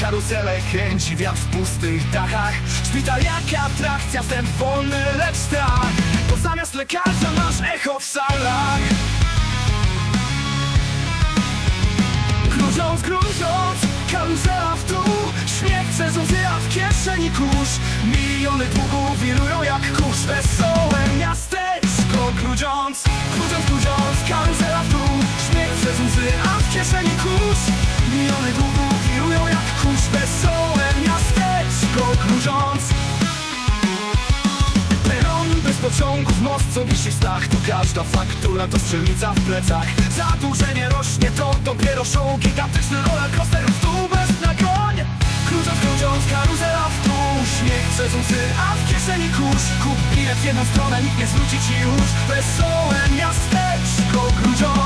karuzelę kręci wiatr w pustych dachach. Szpital jak atrakcja, wstęp wolny, lecz strach. Bo zamiast lekarza masz echo w salach. Grużąc, grużąc, karuzela w dół. Śmiech przez łzy, a w kieszeni kurz. Miliony długów wirują jak kurz. Wesołe miasteczko Grużąc, grużąc, grużąc, karuzela w dół. Śmiech przez łzy, a w kieszeni kurz. Miliony długów Grużąc Peron bez pociągów, most co wisi stach Tu każda faktura to strzelnica w plecach. Zadłużenie rośnie, to dopiero show Gigantyczny roller coaster w dół bez nagoń Klucząc, klucząc, karuzela w dół Śmiech przez łzy, a w kieszeni kurz. Kup bilet w jedną stronę, nikt nie zwróci ci już. Wesołe miasteczko, grudziąc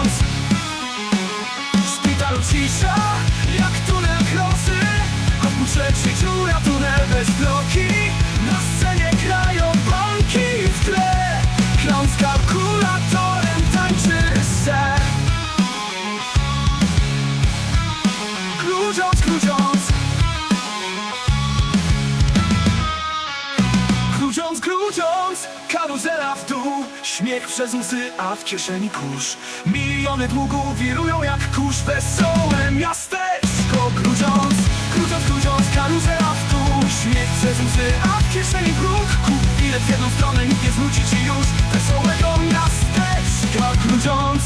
Klucząc, klucząc, karuzela w dół. Śmiech przez łzy, a w kieszeni kurz. Miliony długów wirują jak kurz. Wesołe miasteczko. Klucząc, klucząc, klucząc, karuzela w dół. Śmiech przez łzy, a w kieszeni bruk. Kup bilet w jedną stronę, nikt nie zwróci ci już. Wesołego miasteczka. Klucząc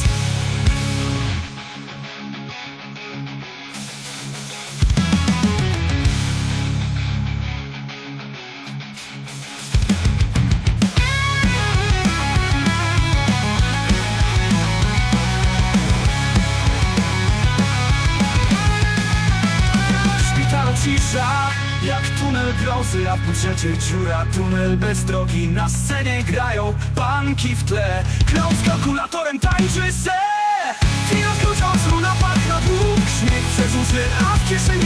jak tunel grozy A w budżecie dziura, tunel bez drogi Na scenie grają banki w tle. Z kalkulatorem tańczy se. Chwila klucząc, runa padł na dług Śmiech przez łzy, a w kieszeni